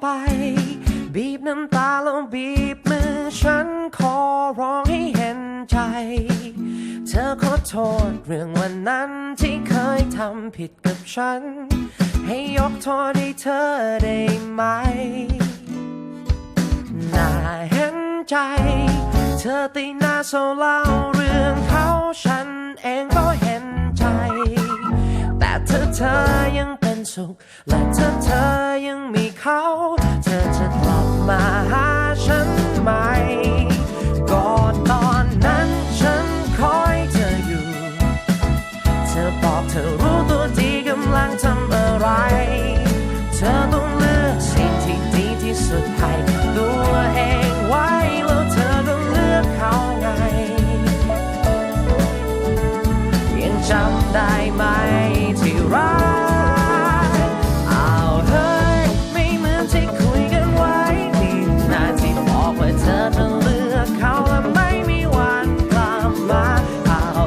ไป บีบน้ำตาแล้วบีบมือฉันขอร้องให้เห็นใจ เธอขอโทษเรื่องวันนั้นที่เคยทำผิดกับฉัน ให้ยกโทษให้เธอได้ไหม น่าเห็นใจ เธอตีหน้าโซเล่าเรื่องเขาฉันเองก็เห็นใจ แต่เธอเธอยัง สุข และเธอเธอยังมีเขา เธอจะกลับมาหาฉันไหมก่อนตอนนั้นฉันคอยเธออยู่ เธอบอกเธอรู้ตัวดีกำลังทำอะไร เธอต้องเลือกสิ่งที่ดีที่สุดให้ตัว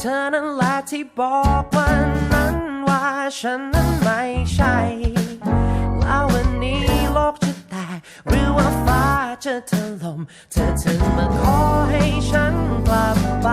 เธอนั่นแหละที่บอกวันนั้นว่าฉันนั้นไม่ใช่แล้ววันนี้โลกจะแตกหรือว่าฟ้าจะถล่มเธอถึงมาขอให้ฉันกลับไป